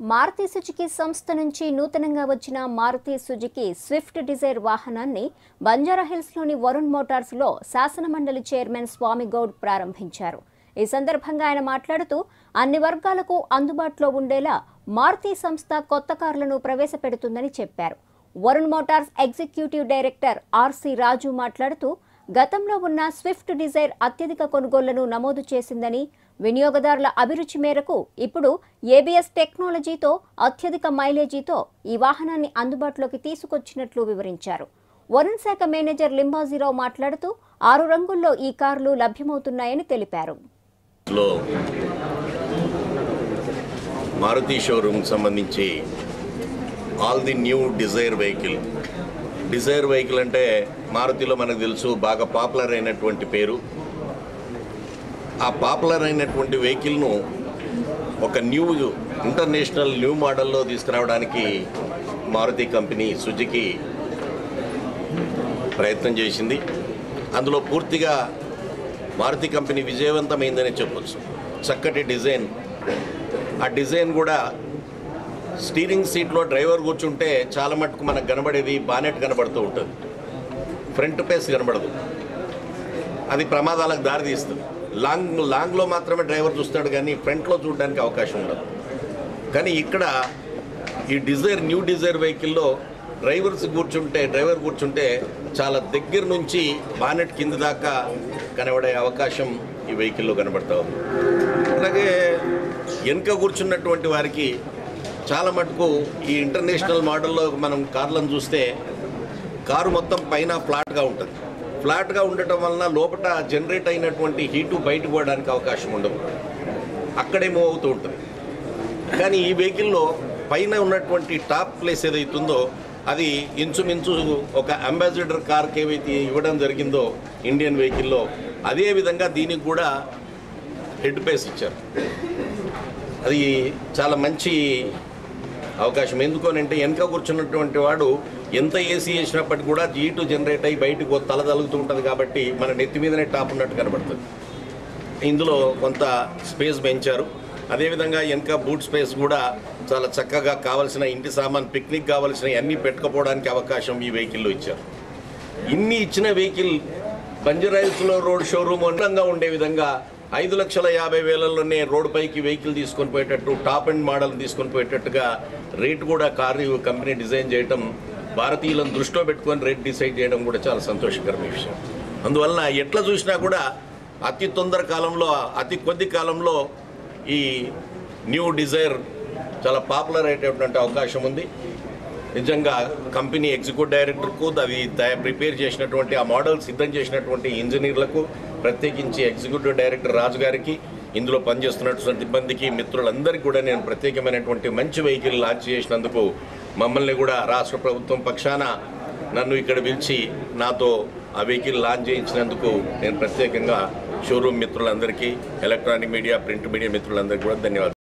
Maruti Suzuki సంస్థ నుంచి నూతనంగా వచ్చిన మారుతి సుజుకి స్విఫ్ట్ డిజైర్ వాహనాన్ని బంజారాహిల్స్లోని వరుణ్ మోటార్స్లో శాసనమండలి చైర్మన్ స్వామి గౌడ్ ప్రారంభించారు. ఈ సందర్భంగా ఆయన మాట్లాడుతూ అన్ని వర్గాలకు అందుబాటులో ఉండేలా మారుతి సంస్థ కొత్త కార్లను ప్రవేశపెడుతుందని చెప్పారు. Varun motors executive director RC Raju మాట్లాడుతూ గతంలో ఉన్న స్విఫ్ట్ డిజైర్ అత్యధిక కొనుగోళ్ళను నమోదు చేసిందని వినియోగదారుల అభిరుచి మేరకు ఇప్పుడు ఏబిఎస్ టెక్నాలజీతో అత్యధిక మైలేజీతో ఈ వాహనాన్ని అందుబాటులోకి తీసుకొచ్చినట్లు వివరించారు. వరుణ్ శాఖ మేనేజర్ లింబాజీరావు మాట్లాడుతూ ఆరు రంగుల్లో ఈ కార్లు లభ్యమవుతున్నాయని తెలిపారు. మారుతి షోరూమ్ సంబంధించి all the new Dzire vehicle. Dzire vehicle అంటే మారుతిలో మనకు తెలుసు బాగా పాపులర్ అయినటువంటి పేరు. ఆ పాపులర్ అయినటువంటి వెహికల్ను ఒక న్యూ ఇంటర్నేషనల్ న్యూ మోడల్లో తీసుకురావడానికి మారుతి కంపెనీ సుజుకి ప్రయత్నం చేసింది. అందులో పూర్తిగా మారుతి కంపెనీ విజయవంతమైందని చెప్పొచ్చు. చక్కటి డిజైన్. ఆ డిజైన్ కూడా స్టీరింగ్ సీట్లో డ్రైవర్ కూర్చుంటే చాలా మటుకు మనకు కనబడేది బానెట్ కనబడుతూ ఉంటుంది. ఫ్రంట్ పేస్ కనబడదు. అది ప్రమాదాలకు దారితీస్తుంది లాంగ్ లాంగ్లో మాత్రమే డ్రైవర్ చూస్తాడు కానీ ఫ్రంట్లో చూడడానికి అవకాశం ఉండదు. కానీ ఇక్కడ ఈ డిజైర్ న్యూ డిజైర్ వెహికల్లో డ్రైవర్స్ కూర్చుంటే డ్రైవర్ కూర్చుంటే చాలా దగ్గర నుంచి బానెట్ కింద దాకా కనబడే అవకాశం ఈ వెహికల్లో కనబడతా ఉంది. అలాగే వెనుక కూర్చున్నటువంటి వారికి చాలా మటుకు ఈ ఇంటర్నేషనల్ మోడల్లో మనం కార్లను చూస్తే కారు మొత్తం పైన ఫ్లాట్గా ఉంటుంది. ఫ్లాట్గా ఉండటం వలన లోపల జనరేట్ అయినటువంటి హీటు బయటకు పోవడానికి అవకాశం ఉండదు. అక్కడే మూవ్ అవుతూ ఉంటుంది. కానీ ఈ వెహికల్లో పైన ఉన్నటువంటి టాప్ ప్లేస్ ఏదైతుందో అది ఇంచుమించు ఒక అంబాసిడర్ కార్కి ఏవైతే ఇవ్వడం జరిగిందో ఇండియన్ వెహికల్లో అదే విధంగా దీనికి కూడా హెడ్ పేస్ ఇచ్చారు. అది చాలా మంచి అవకాశం. ఎందుకు అని అంటే వెనక కూర్చున్నటువంటి వాడు ఎంత ఏసీ వేసినప్పటికీ కూడా జీటు జనరేట్ అయ్యి బయటకు తల తలుగుతూ ఉంటుంది కాబట్టి మన నెత్తి మీదనే టాప్ ఉన్నట్టు కనబడుతుంది. ఇందులో కొంత స్పేస్ పెంచారు. అదేవిధంగా వెనక బూట్ స్పేస్ కూడా చాలా చక్కగా కావలసిన ఇంటి సామాన్ పిక్నిక్ కావలసిన అన్నీ పెట్టుకోపోవడానికి అవకాశం ఈ వెహికల్లో ఇచ్చారు. ఇన్ని ఇచ్చిన వెహికల్ బంజరాయిల్స్లో రోడ్ షోరూమ్ అందంగా ఉండే విధంగా ఐదు లక్షల యాభై వేలలోనే రోడ్డుపైకి వెహికల్ తీసుకొని పోయేటట్టు టాప్ అండ్ మోడల్ తీసుకొని పోయేటట్టుగా రేట్ కూడా కారు కంపెనీ డిజైన్ చేయడం భారతీయులను దృష్టిలో పెట్టుకొని రేట్ డిసైడ్ చేయడం కూడా చాలా సంతోషకరమైన విషయం. అందువలన ఎట్లా చూసినా కూడా అతి తొందర కాలంలో అతి కొద్ది కాలంలో ఈ న్యూ డిజైర్ చాలా పాపులర్ అయ్యేటటువంటి అవకాశం ఉంది. నిజంగా కంపెనీ ఎగ్జిక్యూటివ్ డైరెక్టర్కు అవి ప్రిపేర్ చేసినటువంటి ఆ మోడల్ సిద్ధం చేసినటువంటి ఇంజనీర్లకు ప్రత్యేకించి ఎగ్జిక్యూటివ్ డైరెక్టర్ రాజు గారికి ఇందులో పనిచేస్తున్నటువంటి సిబ్బందికి మిత్రులందరికీ కూడా నేను ప్రత్యేకమైనటువంటి మంచి వెహికల్ లాంచ్ చేసినందుకు మమ్మల్ని కూడా రాష్ట్ర ప్రభుత్వం పక్షాన నన్ను ఇక్కడ పిలిచి నాతో ఆ వెహికల్ లాంచ్ చేయించినందుకు నేను ప్రత్యేకంగా షోరూమ్ మిత్రులందరికీ ఎలక్ట్రానిక్ మీడియా ప్రింట్ మీడియా మిత్రులందరికీ కూడా ధన్యవాదాలు.